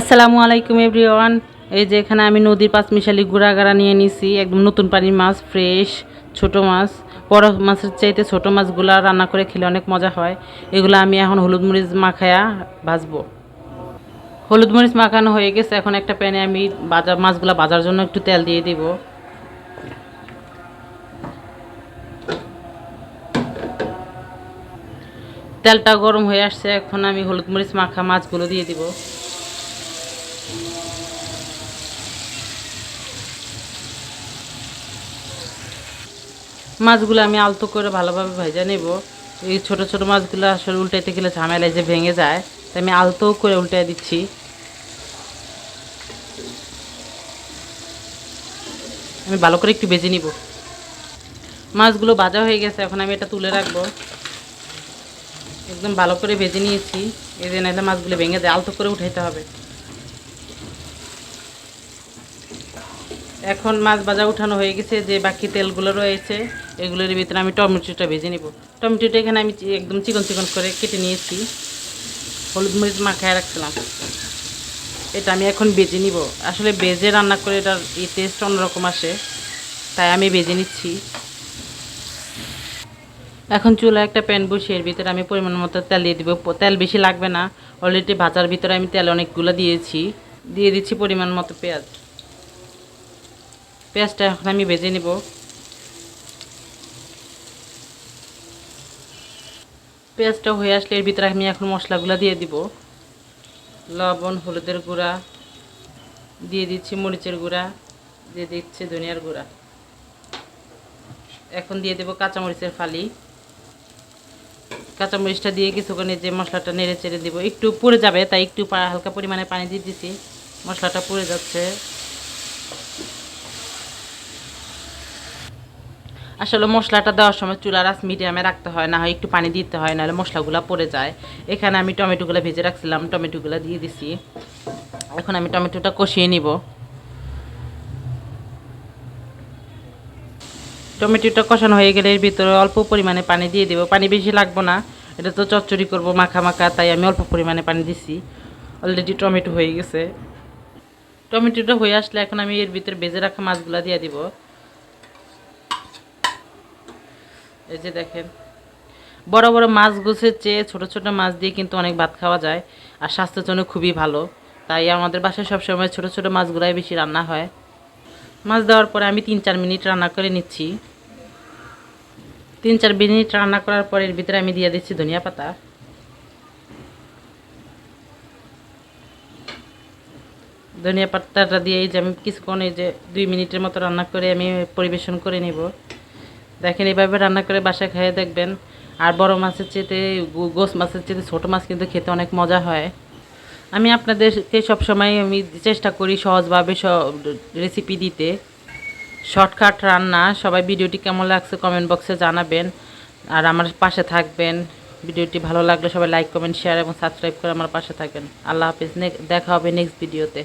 আসসালামু আলাইকুম এভরিওয়ান। এই যে এখানে আমি নদীর পাঁচ মিশালি গুঁড়া গাড়া নিয়ে নিছি, একদম নতুন পানির মাছ, ফ্রেশ, ছোট মাছ। বড় মাছের চাইতে ছোট মাছগুলা রান্না করে খেলে অনেক মজা হয়। এগুলো আমি এখন হলুদ মরিচ মাখায়া ভাজবো। হলুদ মরিচ মাখানো হয়ে গেছে, এখন একটা প্যানে আমি বাজার মাছগুলা বাজার জন্য একটু তেল দিয়ে দিব। তেলটা গরম হয়ে আসছে, এখন আমি হলুদ মরিচ মাখা মাছগুলো দিয়ে দিব। মাছগুলো আমি আলতো করে ভালোভাবে ভেজে নেব। এই ছোট ছোট মাছগুলো আসলে উল্টাইতে গেলে ঝামেলায় যে ভেঙে যায়, তাই আমি আলতো করে উল্টাই দিচ্ছি। আমি ভালো করে একটু ভেজে নিব। মাছগুলো ভাজা হয়ে গেছে, এখন আমি এটা তুলে রাখব। একদম ভালো করে ভেজে নিয়েছি। এই যে নাহলে মাছগুলো ভেঙে যায়, আলতো করে উঠাইতে হবে। এখন মাছ ভাজা উঠানো হয়ে গেছে, যে বাকি তেলগুলো রয়েছে, এগুলোর ভিতরে আমি টমেটোটা ভেজে নিব। টমেটোটা এখানে আমি একদম চিকন চিকন করে কেটে নিয়েছি। হলুদ মরিচ মাখায় রাখছিলাম। এটা আমি এখন বেজে নিব। আসলে বেজে রান্না করে এটার এই টেস্ট অন্যরকম আসে, তাই আমি বেজে নিচ্ছি। এখন চুলা একটা প্যান বসিয়ে এর ভিতরে আমি পরিমাণ মতো তেল দিয়ে দিব। তেল বেশি লাগবে না। অলরেডি ভাজার ভিতরে আমি তেল অনেকগুলো দিয়েছি। দিয়ে দিচ্ছি পরিমাণ মতো পেঁয়াজ। পেঁয়াজটা এখন আমি ভেজে নিব। পেঁয়াজটা হয়ে আসলে এর ভিতরে আমি এখন মশলাগুলো দিয়ে দিব। লবণ, হলুদের গুঁড়া, দিয়ে দিচ্ছি মরিচের গুঁড়া, দিয়ে দিচ্ছি ধনিয়ার গুঁড়া। এখন দিয়ে দেবো কাঁচামরিচের ফালি। কাঁচামরিচটা দিয়ে কিছুক্ষণ যে মশলাটা নেড়ে চেড়ে দেবো। একটু পুড়ে যাবে, তাই একটু হালকা পরিমাণে পানি দিয়ে দিচ্ছি মশলাটা পুড়ে যাচ্ছে। আসলে মশলাটা দেওয়ার সময় চুলার আঁচ মিডিয়ামে রাখতে হয়, না হয় একটু পানি দিতে হয়, নাহলে মশলাগুলো পড়ে যায়। এখানে আমি টমেটোগুলো ভেজে রাখছিলাম, টমেটোগুলো দিয়ে দিছি। এখন আমি টমেটোটা কষিয়ে নিব। টমেটোটা কষানো হয়ে গেলে এর ভিতরে অল্প পরিমাণে পানি দিয়ে দেবো। পানি বেশি লাগবো না, এটা তো চচ্চড়ি করব, মাখা মাখা, তাই আমি অল্প পরিমাণে পানি দিছি। অলরেডি টমেটো হয়ে গেছে। টমেটোটা হয়ে আসলে এখন আমি এর ভিতরে ভেজে রাখা মাছগুলো দিয়ে দিব। এই যে দেখেন, বড় বড় মাছ গোছের চেয়ে ছোট ছোট মাছ দিয়ে কিন্তু অনেক ভাত খাওয়া যায় আর স্বাস্থ্যের জন্য খুবই ভালো। তাই আমাদের বাসায় সবসময় ছোট ছোট মাছগুলাই বেশি রান্না হয়। মাছ দেওয়ার পরে আমি তিন চার মিনিট রান্না করে নিচ্ছি। তিন চার মিনিট রান্না করার পরে এর ভিতরে আমি দিয়ে দিচ্ছি ধনিয়া পাতা। ধনিয়া পাতাটা দিয়ে এই যে আমি কিছুক্ষণ এই যে দুই মিনিটের মতো রান্না করে আমি পরিবেশন করে নিব। দেখেন, এইভাবে রান্না করে বাসায় খেয়ে দেখবেন। আর বড় মাছের চেতে গোস মাছের চেতে ছোটো মাছ কিন্তু খেতে অনেক মজা হয়। আমি আপনাদেরকে সবসময় আমি চেষ্টা করি সহজভাবে রেসিপি দিতে। শর্টকাট রান্না, সবাই ভিডিওটি কেমন লাগছে কমেন্ট বক্সে জানাবেন। আর আমার পাশে থাকবেন। ভিডিওটি ভালো লাগলে সবাই লাইক কমেন্ট শেয়ার এবং সাবস্ক্রাইব করে আমার পাশে থাকবেন আল্লাহ হাফিজ দেখা হবে নেক্সট ভিডিওতে